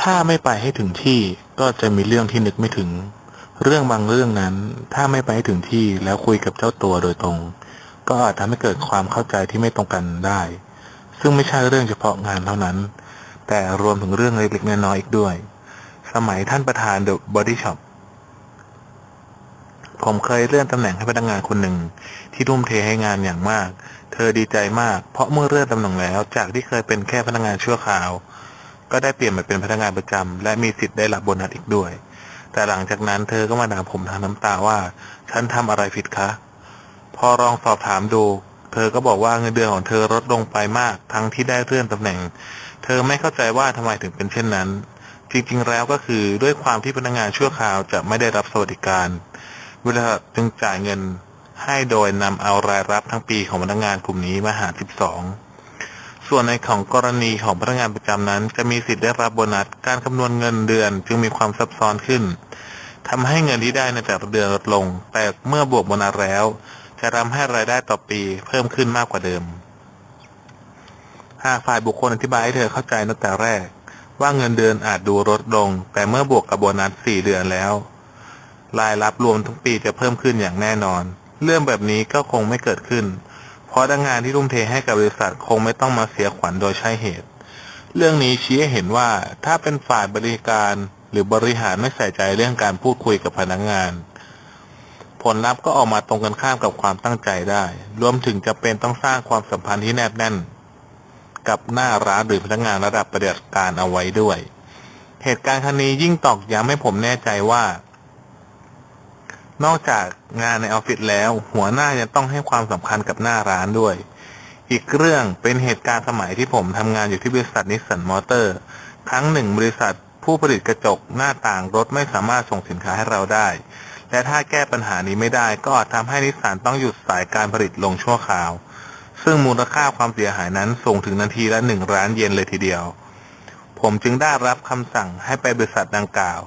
ถ้าไม่ไปให้ถึงที่ก็จะมีเรื่องที่นึกไม่ถึง เรื่องบางเรื่องนั้น ถ้าไม่ไปให้ถึงที่แล้วคุยกับเจ้าตัวโดยตรง ก็อาจทำให้เกิดความเข้าใจที่ไม่ตรงกันได้ ซึ่งไม่ใช่เรื่องเฉพาะงานเท่านั้น แต่รวมถึงเรื่องเล็กๆน้อยๆอีกด้วย สมัยท่านประธาน The Body Shop ผมเคยเลื่อนตำแหน่งให้พนักงานคนหนึ่ง ที่ทุ่มเทให้งานอย่างมาก เธอดีใจมาก เพราะเมื่อเลื่อนตำแหน่งแล้ว จากที่เคยเป็นแค่พนักงานชั่วคราว ก็ได้เปลี่ยนมาเป็นพนักงานประจำและมีสิทธิ์ได้รับโบนัสอีกด้วย แต่หลังจากนั้นเธอก็มาด่าผมทางน้ำตาว่า ฉันทำอะไรผิดคะ พอลองสอบถามดู เธอก็บอกว่าเงินเดือนของเธอลดลงไปมาก ทั้งที่ได้เลื่อนตำแหน่ง เธอไม่เข้าใจว่าทำไมถึงเป็นเช่นนั้น จริงๆ แล้วก็คือด้วยความที่พนักงานชั่วคราวจะไม่ได้รับสวัสดิการบริษัทจึงจ่ายเงินให้โดยนำเอารายรับทั้งปีของพนักงานกลุ่มนี้มาหาร12 ส่วนในของกรณีของพนักงานประจำนั้น จะมีสิทธิ์ได้รับโบนัส การคำนวณเงินเดือนจึงมีความซับซ้อนขึ้นทำให้เงินที่ได้ในแต่ละเดือนลดลง แต่เมื่อบวกโบนัสแล้ว จะทำให้รายได้ต่อปีเพิ่มขึ้นมากกว่าเดิม หากฝ่ายบุคคลอธิบายให้เธอเข้าใจตั้งแต่แรก ว่าเงินเดือนอาจดูลดลง แต่เมื่อบวกกับโบนัส4เดือนแล้ว รายรับรวมทั้งปีจะเพิ่มขึ้นอย่างแน่นอน เรื่องแบบนี้ก็คงไม่เกิดขึ้น เพราะพนักงานที่ทุ่มเทให้กับบริษัทคงไม่ต้องมาเสียขวัญโดยใช่เหตุ เรื่องนี้ชี้ให้เห็นว่าถ้าเป็นฝ่ายบริการหรือบริหารไม่ใส่ใจเรื่องการพูดคุยกับพนักงาน ผลลัพธ์ก็ออกมาตรงกันข้ามกับความตั้งใจได้ รวมถึงจะเป็นต้องสร้างความสัมพันธ์ที่แนบแน่น กับหน้าร้านหรือพนักงานระดับปฏิบัติการเอาไว้ด้วย เหตุการณ์ครั้งนี้ยิ่งตอกย้ำให้ผมแน่ใจว่า นอกจากงานในออฟฟิศแล้ว หัวหน้ายังต้องให้ความสำคัญกับหน้าร้านด้วย อีกเรื่องเป็นเหตุการณ์สมัยที่ผมทำงานอยู่ที่บริษัทนิสสันมอเตอร์ ครั้งหนึ่งบริษัทผู้ผลิตกระจกหน้าต่างรถไม่สามารถส่งสินค้าให้เราได้ และถ้าแก้ปัญหานี้ไม่ได้ก็อาจทำให้นิสสันต้องหยุดสายการผลิตลงชั่วคราว ซึ่งมูลค่าความเสียหายนั้นส่งถึงนาทีละหนึ่งล้านเยนเลยทีเดียว ผมจึงได้รับคำสั่งให้ไปบริษัทดังกล่าว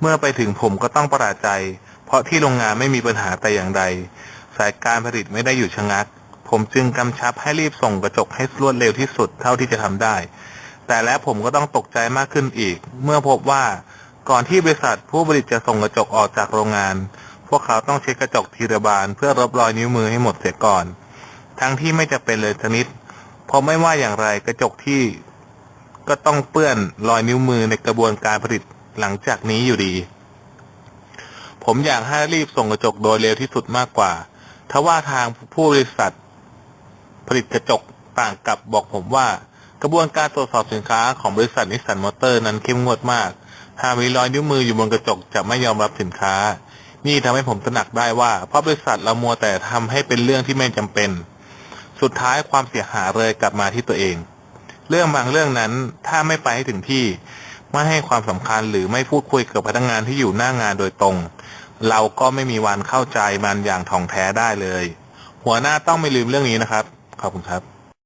เมื่อไปถึงผมก็ต้องประหลาดใจ เพราะที่โรงงานไม่มีปัญหาแต่อย่างใด สายการผลิตไม่ได้หยุดชะงัก ผมจึงกำชับให้รีบส่งกระจกให้รวดเร็วที่สุดเท่าที่จะทำได้ แต่แล้วผมก็ต้องตกใจมากขึ้นอีก เมื่อพบว่าก่อนที่บริษัทผู้ผลิตจะส่งกระจกออกจากโรงงาน พวกเขาต้องเช็ดกระจกทีละบานเพื่อลบรอยนิ้วมือให้หมดเสียก่อน ทั้งที่ไม่จะเป็นเลยชนิด เพราะไม่ว่าอย่างไรกระจกที่ก็ต้องเปื้อนรอยนิ้วมือในกระบวนการผลิตหลังจากนี้อยู่ดี ผมอยากให้รีบส่งกระจกโดยเร็วที่สุดมากกว่าทว่าทางผู้บริษัท ผลิตกระจกต่างกับบอกผมว่า กระบวนการตรวจสอบสินค้าของบริษัทนิสสันมอเตอร์นั้นเข้มงวดมาก หากมีรอยนิ้วมืออยู่บนกระจกจะไม่ยอมรับสินค้า นี่ทำให้ผมตระหนักได้ว่าเพราะบริษัทเรามัวแต่ทำให้เป็นเรื่องที่ไม่จำเป็น สุดท้ายความเสียหายเลยกลับมาที่ตัวเอง เรื่องบางเรื่องนั้นถ้าไม่ไปให้ถึงที่ ไม่ให้ความสำคัญหรือไม่พูดคุยกับพนักงานที่อยู่หน้างานโดยตรง เราก็ไม่มีวันเข้าใจมันอย่างท่องแท้ได้เลย หัวหน้าต้องไม่ลืมเรื่องนี้นะครับ ขอบคุณครับ